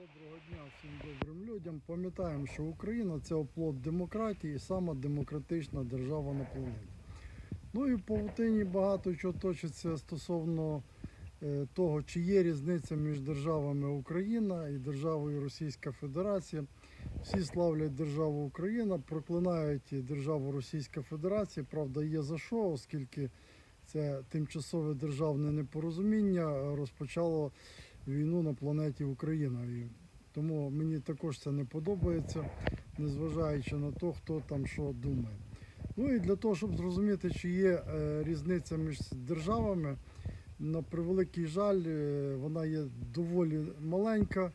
Доброго дня всім добрим людям. Пам'ятаємо, що Україна це оплот демократії, сама демократична держава на планеті. Ну і в павутині багато чого точиться стосовно е, того, чи є різниця між державами Україна і державою Російська Федерація. Всі славлять державу Україна, проклинають державу Російська Федерація. Правда, є за що, оскільки це тимчасове державне непорозуміння розпочало війну на планеті Україна. І тому мені також це не подобається, незважаючи на те, хто там що думає. Ну і для того, щоб зрозуміти, чи є е, різниця між державами, на превеликий жаль, е, вона є доволі маленька.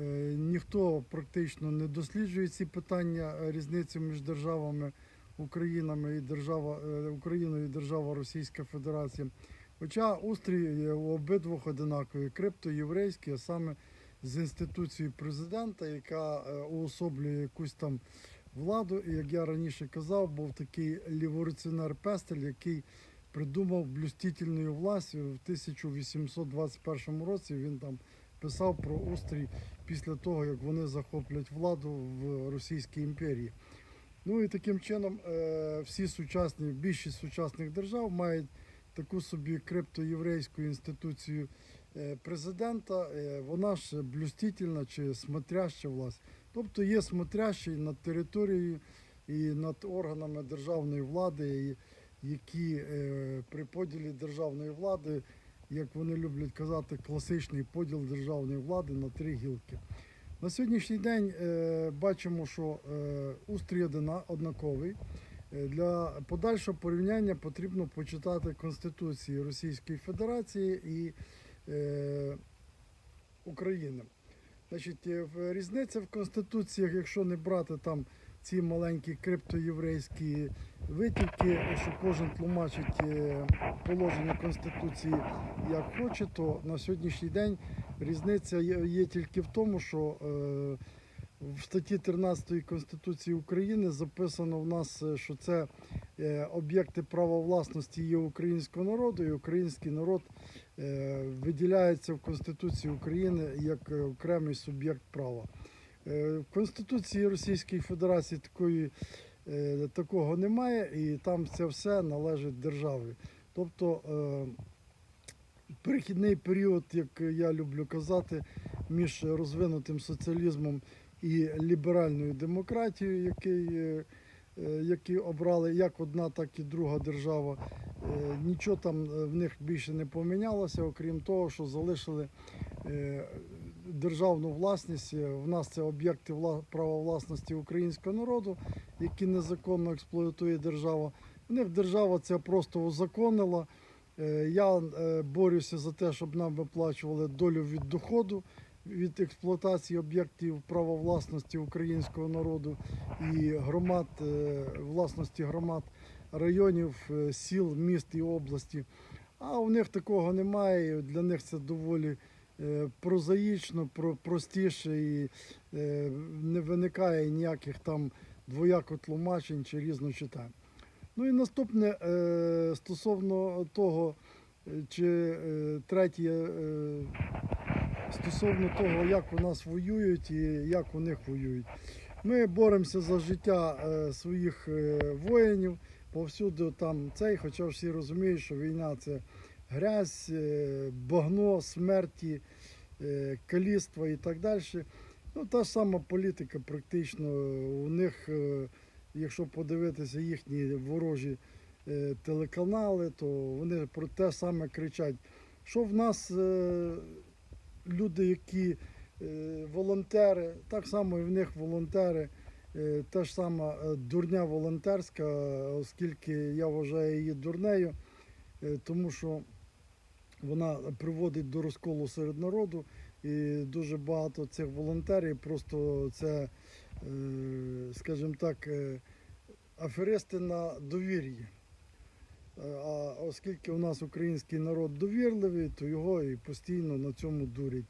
Е, ніхто практично не досліджує ці питання різниці між державами Українами і держава Україною і держава Російська Федерація. Хоча устрій у обидвох одинаковий, криптоєврейський, а саме з інституцією президента, яка е, уособлює якусь там владу. І як я раніше казав, був такий ліворуціонер Пестель, який придумав блюстительну власть в 1821 році. Він там писав про устрій після того, як вони захоплять владу в Російській імперії. Ну і таким чином е, всі сучасні, більшість сучасних держав мають таку собі криптоєврейську інституцію е, президента. Е, Вона ж блюстительна чи смотряща власть. Тобто є смотрящий над територією і над органами державної влади, які е, при поділі державної влади, як вони люблять казати, класичний поділ державної влади на три гілки. На сьогоднішній день бачимо, що устрій однаковий. Е, Для подальшого порівняння потрібно почитати Конституції Російської Федерації і е, України. Значить, е, різниця в конституціях, якщо не брати там ці маленькі криптоєврейські витівки, що кожен тлумачить е, положення Конституції як хоче, то на сьогоднішній день різниця є, тільки в тому, що е, в статті 13 Конституції України записано в нас, е, що це е, об'єкти права власності є українського народу, і український народ е, виділяється в Конституції України як окремий суб'єкт права. В Конституції Російської Федерації такої, такого немає, і там це все належить державі. Тобто перехідний період, як я люблю казати, між розвинутим соціалізмом і ліберальною демократією, е, е, які обрали як одна, так і друга держава. Е, Нічого там в них більше не помінялося, окрім того, що залишили державну власність. В нас це об'єкти права власності українського народу, які незаконно експлуатує держава. В них держава це просто узаконила. Я борюся за те, щоб нам виплачували долю від доходу від експлуатації об'єктів права власності українського народу і громад, е, власності громад районів, е, сіл, міст і області. А у них такого немає. Для них це доволі е, прозаїчно, простіше і не виникає ніяких там двояко тлумачень чи різночитань. Ну і наступне стосовно того, чи третє стосовно того, як у нас воюють і як у них воюють. Ми боремося за життя е, своїх е, воїнів повсюди там цей, хоча всі розуміють, що війна це грязь, е, багно, смерті, е, і так далі. Ну, та ж сама політика практично у них, якщо подивитися їхні ворожі телеканали, то вони про те саме кричать, що в нас люди, які е, волонтери, так само і в них волонтери, е, та ж сама е, дурня волонтерська, оскільки я вважаю її дурнею, тому що вона приводить до розколу серед народу. І дуже багато цих волонтерів просто це, скажімо так, аферисти на довір'ї. Е, А оскільки у нас український народ довірливий, то його і постійно на цьому дурять.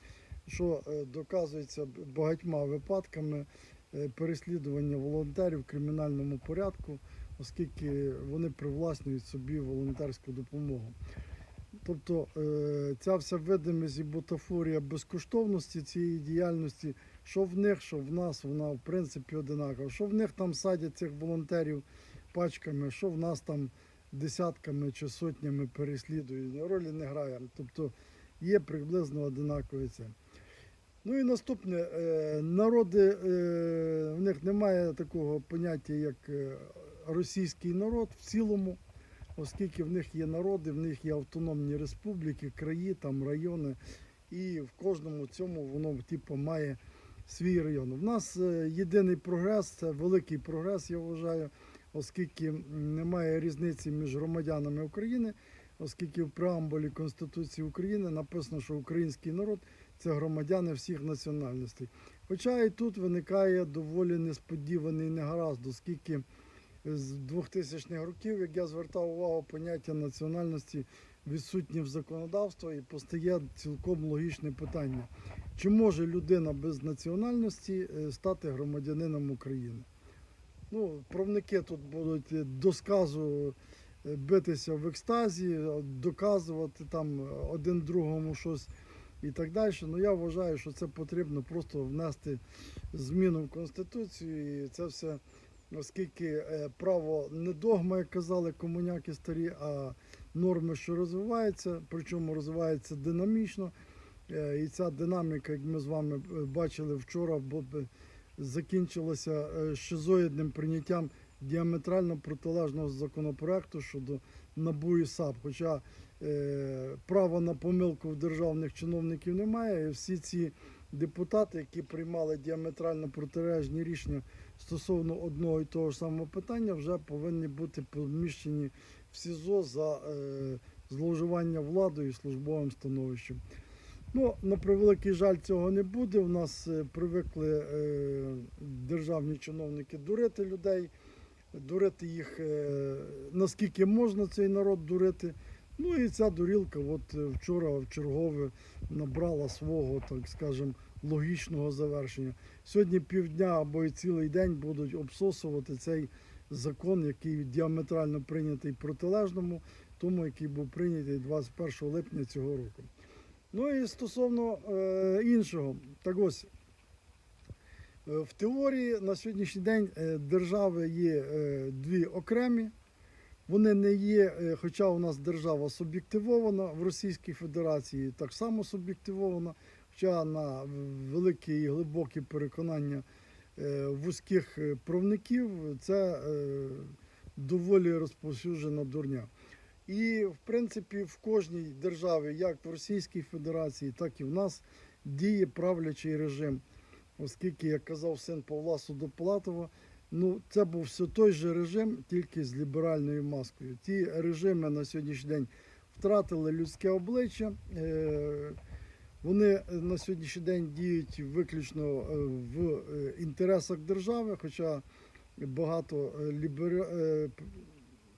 Що е, доказується багатьма випадками е, переслідування волонтерів в кримінальному порядку, оскільки вони привласнюють собі волонтерську допомогу. Тобто ця вся видимість і бутафорія безкоштовності цієї діяльності, що в них, що в нас, вона в принципі одинакова. Що в них там садять цих волонтерів пачками, що в нас там десятками чи сотнями переслідують, ролі не грає. Тобто є приблизно одинакові це. Ну і наступне, е, народи, е, в них немає такого поняття, як е, російський народ в цілому, оскільки в них є народи, в них є автономні республіки, краї, там райони, і в кожному цьому воно типу, має свій район. В нас єдиний прогрес, це великий прогрес, я вважаю, оскільки немає різниці між громадянами України, оскільки в преамбулі Конституції України написано, що український народ це громадяни всіх національностей. Хоча і тут виникає доволі несподіваний негаразд, оскільки з 2000-х років, як я звертав увагу, поняття національності відсутні в законодавстві і постає цілком логічне питання. Чи може людина без національності е, стати громадянином України? Ну, правники тут будуть до сказу е, битися в екстазі, доказувати там один другому щось і так далі. Ну я вважаю, що це потрібно просто внести зміну в Конституцію. І це все, оскільки е, право не догма, як казали комуняки старі, а норми, що розвиваються, причому розвиваються динамічно. Е, І ця динаміка, як ми з вами бачили вчора, закінчилася е, шизоїдним прийняттям діаметрально протилежного законопроекту щодо НАБУ і САП. Хоча е, права на помилку в державних чиновників немає, і всі ці депутати, які приймали діаметрально протилежні рішення стосовно одного і того ж самого питання, вже повинні бути поміщені в СІЗО за е, зловживання владою і службовим становищем. Ну, на превеликий жаль, цього не буде. У нас е, привикли е, державні чиновники дурити людей, дурити їх е, наскільки можна цей народ дурити. Ну і ця дурілка от вчора в чергове набрала свого, так скажем, логічного завершення. Сьогодні півдня або і цілий день будуть обсосувати цей закон, який діаметрально прийнятий протилежному, тому, який був прийнятий 21 липня цього року. Ну і стосовно е, іншого, так ось е, в теорії на сьогоднішній день е, держави є дві окремі. Вони не є, хоча у нас держава суб'єктивована в Російській Федерації, так само суб'єктивована, хоча на великі і глибокі переконання вузьких правників це доволі розповсюджена дурня. І, в принципі, в кожній державі, як в Російській Федерації, так і в нас, діє правлячий режим. Оскільки, як казав син Павла Судоплатова, ну це був все той же режим, тільки з ліберальною маскою. Ті режими на сьогоднішній день втратили людське обличчя. Е, Вони на сьогоднішній день діють виключно е, в е, інтересах держави, хоча багато лібера...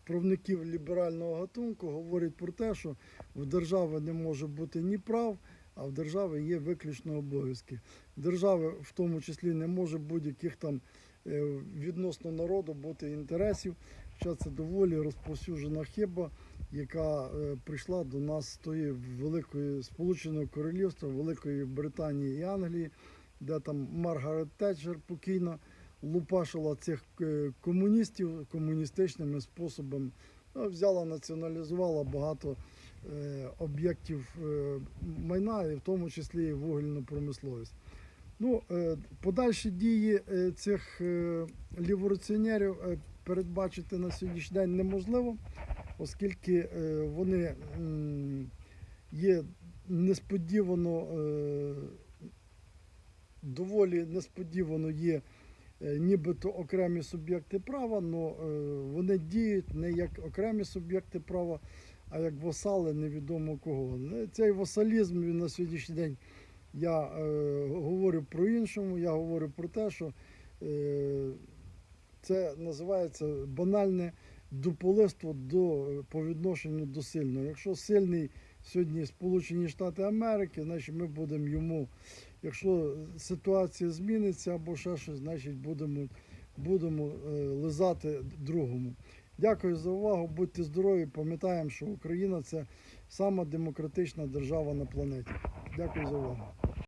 правників ліберального гатунку говорять про те, що в держави не може бути ні прав, а в держави є виключно обов'язки. Держави в тому числі не може будь-яких там е, відносно народу бути інтересів. Хоча це доволі розповсюджена хиба, яка е, прийшла до нас з тої великої Сполученого Королівства, Великої Британії і Англії, де там Маргарет Тетчер покійна лупашила цих е, комуністів комуністичними способами. Ну, взяла, націоналізувала багато е, об'єктів е, майна, і в тому числі і вугільну промисловість. Ну, подальші дії цих ліворуціонерів передбачити на сьогоднішній день неможливо, оскільки вони є несподівано, доволі несподівано є нібито окремі суб'єкти права, але вони діють не як окремі суб'єкти права, а як васали невідомо кого. Е, Цей васалізм він на сьогоднішній день я е, говорю про іншому, я говорю про те, що е, це називається банальне дуполиство до, по відношенню до сильного. Якщо сильний сьогодні Сполучені Штати Америки, значить ми будемо йому, якщо ситуація зміниться або ще щось, значить будемо, будемо е, лизати другому. Дякую за увагу. Будьте здорові. Пам'ятаємо, що Україна це сама демократична держава на планеті. Дякую за увагу.